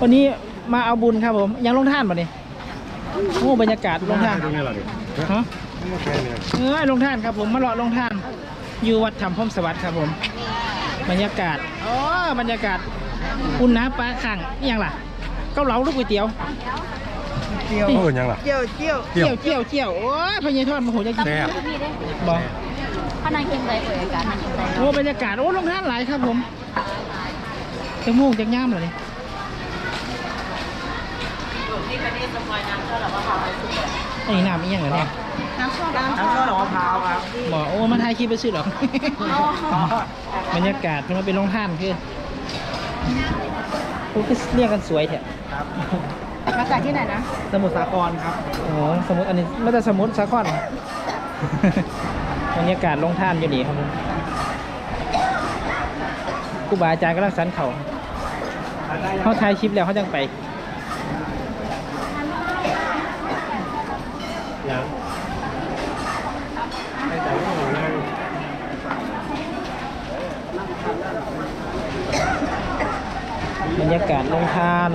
วันนี้มาเอาบุญครับผมยังลงท่านป่ะนี่โอ้บรรยากาศลงท่านตรงนี้เหรอดิฮะไม่ใช่เนี่ยเออลงท่านครับผมมาเลาะลงท่าน อยู่วัดธรรมพรหมสวัสดิ์ครับผม บรรยากาศอ๋อบรรยากาศอุ่นน้ำปลาขังนี่ยังล่ะเกาเหลาลูกก๋วยเตี๋ยวเกี่ยวเออยังล่ะเจียวเจียวเกี่เจียยววเจียวเจียวโอ้ยพญายทอดมาโหจะกินแซ่บพี่ได้บอกพนังกินไรเอ่ยอาการนังกินไรโอ้บรรยากาศโอ้ลงท่านหลายครับผมจะม่วงจะย่ามเหรอนี่ไอ้น้ำอีกอย่างเหรอเนี่ยน้ำส้มน้ำส้มดอกมะพร้าวครับบอกโอ้มาถ่ายคลิปไปซื้อหรอกบรรยากาศมันเป็นโรงท่านคือพวกก็เรียกกันสวยแท้มาจากที่ไหนนะ สมุทรสาครครับโอ้สมุทรอันนี้ไม่แต่สมุทรสาครบรรยากาศโรงท่านอยู่ดีครับผมครูบาอาจารย์กำลังสันเขาเขาถ่ายคลิปแล้วเขาจังไป ยังไอ้ใจก็หนังบรรยากาศลงทาน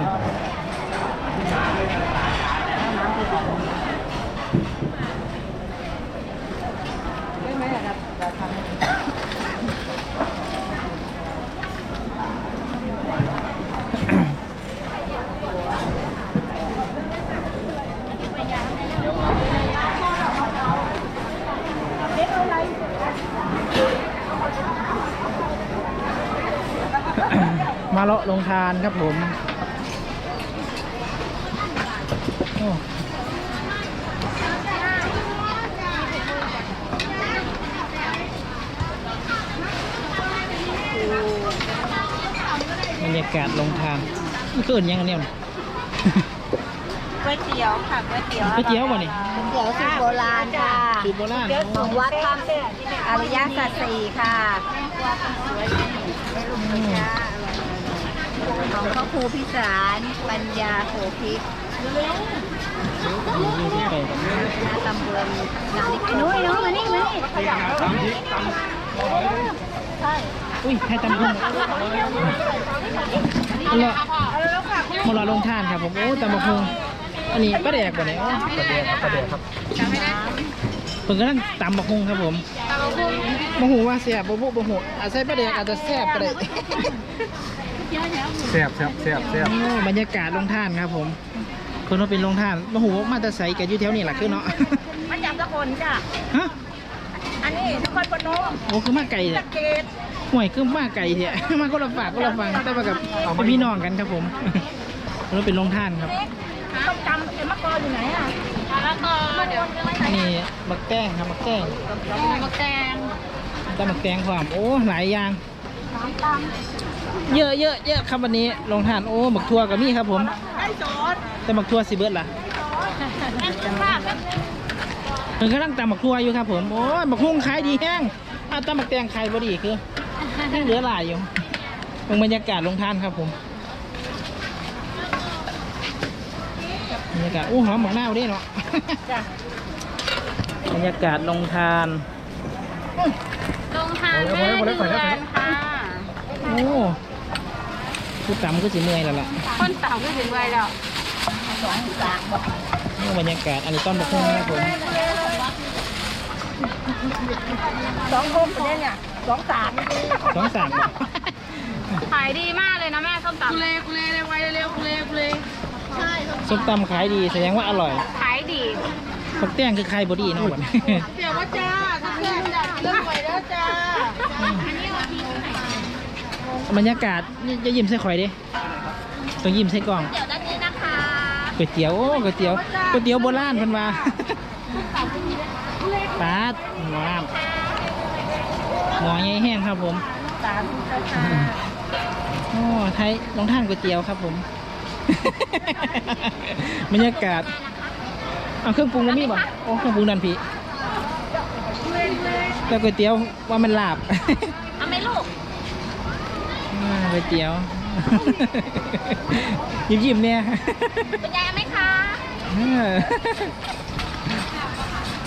มาเลาะลงทานครับผมโอ้บรรยากาศลงทานมันเกินยังอันเนี่ยก๋วยเตี๋ยวค่ะก๋วยเตี๋ยวก๋วยเตี๋ยวบ่นี่ก๋วยเตี๋ยวสูตรโบราณค่ะสูตรโบราณของวัดธรรมอริยสัจสี่ค่ะ ของพระครูพิสารปัญญาโสภิกนาตำบลนาลิกนุ้ยน้องมานี่มานี่อุ้ยให้ตำพุ่งเอาละมาเละลงทานครับผมโอ้ตำบักหุ่งอันนี้ป้าแดกบ่เนี่ยโอ้ประเดี๋ยวครับประเดี๋ยวครับเพิ่งกำลังตำบักหุ่งครับผมบักหุ่งว่าแซ่บบ่บุบ่หูอาจใส่ป้าแดกอาจจะแซ่บก็ได้ แซ่บแซ่บแซ่บแซ่บโอ้บรรยากาศลงท่านครับผมคนว่าเป็นลงท่านบักหุ่งมาแต่ใสกันอยู่แถวนี้ล่ะคือเนาะมาจากสกลจ้ะฮะอันนี้นครพนมโอ้คือมาไก่เนี่ยเกตห่วยคือมาไก่เนี่ยมาก็ละฝากก็ละฟังแต่ว่ากับเป็นพี่น้องกันครับผมคนว่าเป็นลงท่านครับต้มจำเอ็มมะกออยู่ไหนอะแล้วก็เดี๋ยวนี่มักแต้งครับมักแต้งมะแกงแต่มักแตงความโอ้หลายอย่างน้ำต เยอะเยอะเยอะครับวันนี้ลงทานโอ้หมักทั่วกับมีครับผมำไอ้จอดแต่หมักทั่วสิเบิร์ดล่ะแม่นภาพแม่นเพิ่นกำลังตำหมักทั่วอยู่ครับผมโอ้ยหมักฮุ้งขายดีแห้งอาตำหมักแตงขายบ่ดีคือยังเหลือหลายอยู่เบิ่งบรรยากาศลงทานครับผมบรรยากาศอู้หอมหมักหน้าวเด้เนาะจ้ะบรรยากาศลงทานลงทานแม่เดือนค่ะ โอ้ผู้ตำก็สิเมื่อยแล้วล่ะคนเต่าก็ถึงไว้แล้วสองสามบอกนี่บรรยากาศอันนี้ต้นบักฮุ้งครับผมสองคมคนนี้เนี่ยสองสามสองสามบาทขายดีมากเลยนะแม่ส้มตำกุเลกุเลเร็วไวเร็วกุเลกุเลใช่ส้มตำขายดีแสดงว่าอร่อย ขายดีผักแตงคือใครบอดีเนาะบัดนี้เดี๋ยวว่าจ้าทุกแก่จ้ะเรื่องไปแล้วจ้า บรรยากาศจะยิ้มใส่ข่อยดิต้องยิ้มใส่กล่องเดี๋ยวด้านนี้นะคะก๋วยเตี๋ยวโอ้ก๋วยเตี๋ยวก๋วยเตี๋ยวโบราณเพิ่นว่าปาดหมอน้ำหมอใหญ่แห้งครับผมสามค่ะโอ้ไทยลองท่านก๋วยเตี๋ยวครับผมบรรยากาศเอาเครื่องปรุงมันมีบ่โอ้เครื่องปรุงดันผีแต่ก๋วยเตี๋ยวว่ามันลาบ เอาไหมลูก อ่า ก๋วยเตี๋ยว ยิ้มยิ้มๆเนี่ยคุณยายเอาไหมคะเออ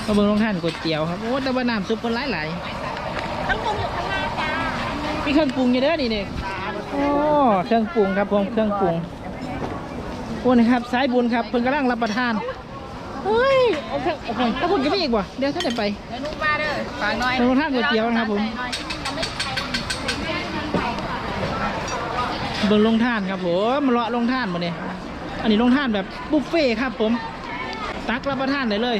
มาเบิ่งโรงทานก๋วยเตี๋ยวครับ โอ้แต่ว่าน้ำซุปมันหลายหลายต้องปรุงอยู่ข้างหน้าจ้าๆมีเครื่องปรุงอยู่เด้อนี่เนี่ยโอ้เครื่องปรุงครับผมเครื่องปรุงโอ้นะครับสายบุญครับเพิ่นกำลังรับประทานเฮ้ยโอเคโอเคถ้าคุณก็ไม่อีกว่ะเดี๋ยวท่านไหนไปเดี๋ยวนุ๊กมาเด้อฝากหน่อยเป็นรสชาติก๋วยเตี๋ยวนะครับผม บิ่งลงท่านครับผมมาเลาะลงท่านมาเนี่ยอันนี้ลงท่านแบบบุฟเฟ่ครับผม ตักรับประทานได้เลย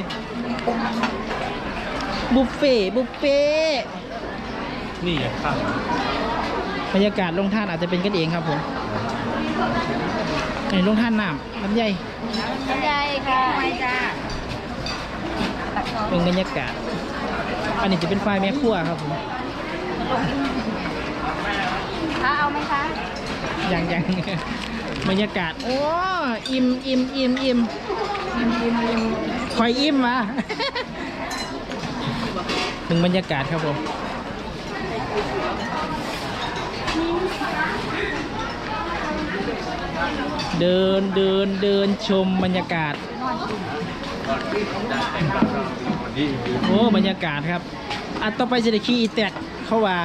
บุฟเฟ่บุฟเฟ่นี่อะครับบรรยากาศลงท่านอาจจะเป็นกันเองครับผมอันนี้ลงท่านน้ำลำไยใหญ่ค่ะไม่จ้าเป็นบรรยากาศ อันนี้จะเป็นไฟแม่ครัวครับผมถ้าเอาไหมคะ ย่างอย่างบรรยากาศ โอ้อิ่มอิ่มอิ่มอิ่มอิ่มอิ่มอิ่มคอยอิ่มมาถึงบรรยากาศครับผมเดินเดินเดินชมบรรยากาศ โอ้ บรรยากาศครับ อันต่อไปจะได้ขี่อีแตกเข้าว่า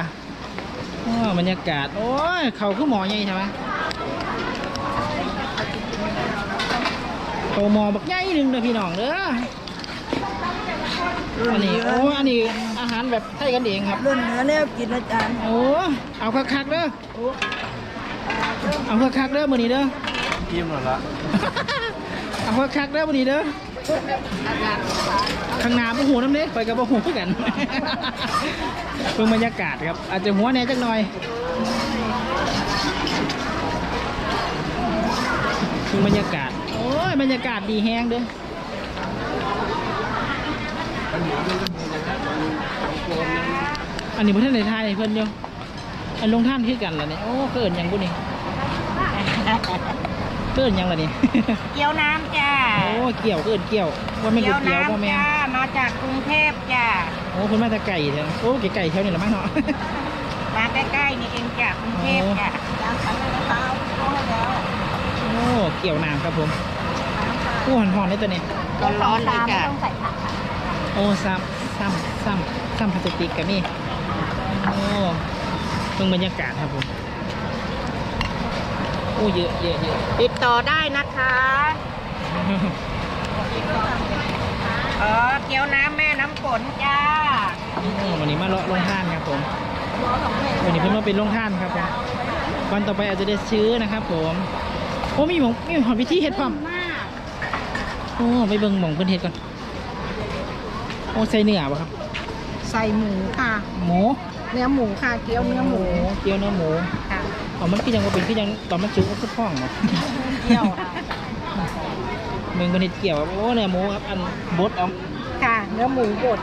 บรรยากาศ โอ้ย เขาคือหมอใหญ่ใช่ไหมโตหมอบักใหญ่หนึ่งเด้อพี่น้องเด้ออันนี้โอ้อันนี้อาหารแบบไทยกันเองครับรุ่นเนื้อเนี่ยกินอาจารย์โอ้เอาคักๆเด้อโอ้เอาคักๆเด้อมื้อนี้เด้อยิ้มหมดละเอาคักๆเด้อมื้อนี้เด้อ ข้างหน้าบ่หูน้ำเด้ไปกับบ่หูคือกัน เพิ่งบรรยากาศครับ อาจจะหัวแน่จักหน่อยเพิ่งบรรยากาศ โอ้ยบรรยากาศดีแฮงเด้ออันนี้บ่ทันไทยเพิ่อนอยู่อันลงท่านคือกันล่ะเนี่ยโอ้เกินหยังบุนี่ เกินหยังล่ะนี่ เกี๊ยวน้ำจ้าโอ้เกี่ยวเกินเกี่ยวว่าไม่นก๋วยเตี๋ยวพ่อแม่มาจากกรุงเทพจ้าโอ้คนมาแต่ไก่เถอะโอ้ไก่ไก่แถวนี้ละมั้งเนาะ มาใกล้ๆนี่เองจ้ากรุงเทพจ้าย่างขันเลยนะคะเอาให้แล้วโอ้เกี่ยวน้ำครับผมโอ้หอนๆเลยตัวนี้ร้อนๆเลยจ้าโอ้ซ้ำซ้ำซ้ำซ้ำพลาสติกกับนี่โอ้เพิ่งบรรยากาศครับผมโอ้เยอะเยอะเยอะติดต่อได้นะคะเออเกี๊ยวน้ำแม่น้ำฝนจ้าโอ้วันนี้มาเลาะลงท่านครับผมวันนี้เพิ่งมาเป็นลงท่านครับผมวันต่อไปอาจจะได้ซื้อนะครับผมโอ้มีหมองมีหมองพิธีเฮ็ดพร้อมมากโอ้ไปเบิ่งหมองเพิ่นเฮ็ดก่อนโอ้ใส่เนื้อป่ะครับ ใส่หมูค่ะ หมู เนื้อหมูค่ะ เกี๊ยวเนื้อหมู เกี๊ยวเนื้อหมูค่ะ อ๋อมันคือยังว่าเป็นคือยังตอนมันสุกก็คือพ่องเนาะเกี๊ยวค่ะมึงเป็นเห็ดเกี่ยวครับโอ้เนื้อหมูครับอันบดเอาค่ะเนื้อหมูบด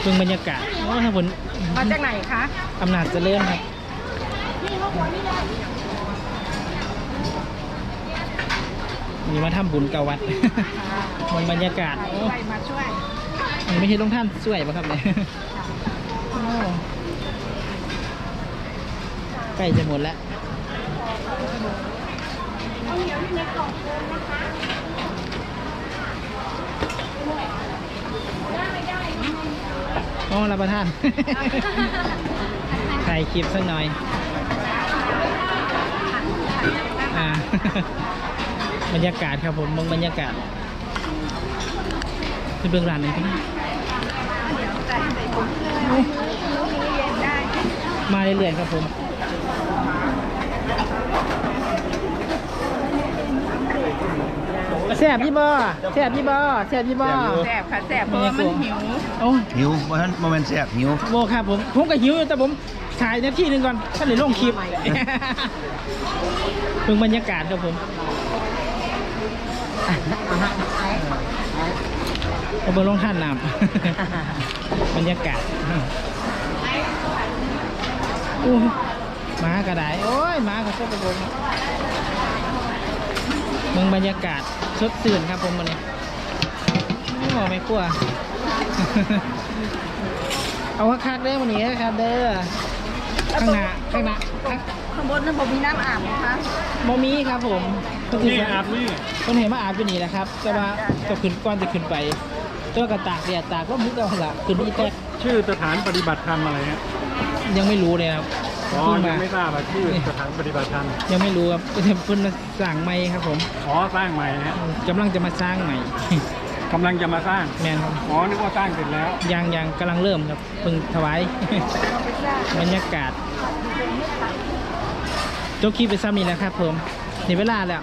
เพิ่งบรรยากาศโอ้ถ้าผลมาจากไหนคะอำนาจเจริญครับมีมาทำบุญเกาวัดมันบรรยากาศโอ้ไปมาช่วย มันไม่ใช่ลงท่านสวยป่ะครับเนี่ยใกล้จะหมดแล้วโอ้รับประทานถ่ายคลิปสักหน่อยบรรยากาศครับผมเบิ่งบรรยากาศเป็นเบื้องหลังหน่อยครับ มาเรื่อยๆครับผมแซ่บยี่บ่แซ่บยี่บ่แซ่บยี่บ่แสบค่ะแสบเพราะว่ามันหิวโอ้หิวเพราะฉะนั้นโมเมนต์แซ่บหิวโมครับผมผมก็หิวอยู่แต่ผมถ่ายนาทีหนึ่งก่อนท่านเลยลงคลิปเพิ่งบรรยากาศครับผม เอาเบอร์ลงท่านน้ำบรรยากาศอู้หมากระไดโอ้ยหมากระชอบไปผมเมืองบรรยากาศสดชื่นครับผมวันนี้โอ้ไม่กลัวเอาคักๆเด้อวันนี้ครับเด้อข้างหน้าข้างหน้าข้างข้างบนนั้นผมมีน้ำอาบนะคะโมมีครับผมนี่อาบนี่คนเห็นมาอาบอยู่นี่แหละครับ แต่ว่าจะขึ้นก่อนจะขึ้นไป เจ้ากระตากแดดตากก็มุกเอาละขึ้นอีแตกชื่อสถานปฏิบัติธรรมอะไรฮะยังไม่รู้เลยครับอ๋อเพิ่งยัมางไม่ทราบว่าชื่อสถานปฏิบัติธรรมยังไม่รู้ครับเพิ่นมาสร้างใหม่ครับผมอ๋อสร้างใหม่นะกำลังจะมาสร้างใหม่ กำลังจะมาสร้างแมนครับอ๋อนึกว่าสร้างเสร็จแล้ว ยังยังกำลังเริ่มครับเพิ่งถวาย บรรยากาศโจกคีไปซ้ำนี่แหล้วครับผมนี่เวลาแล้ว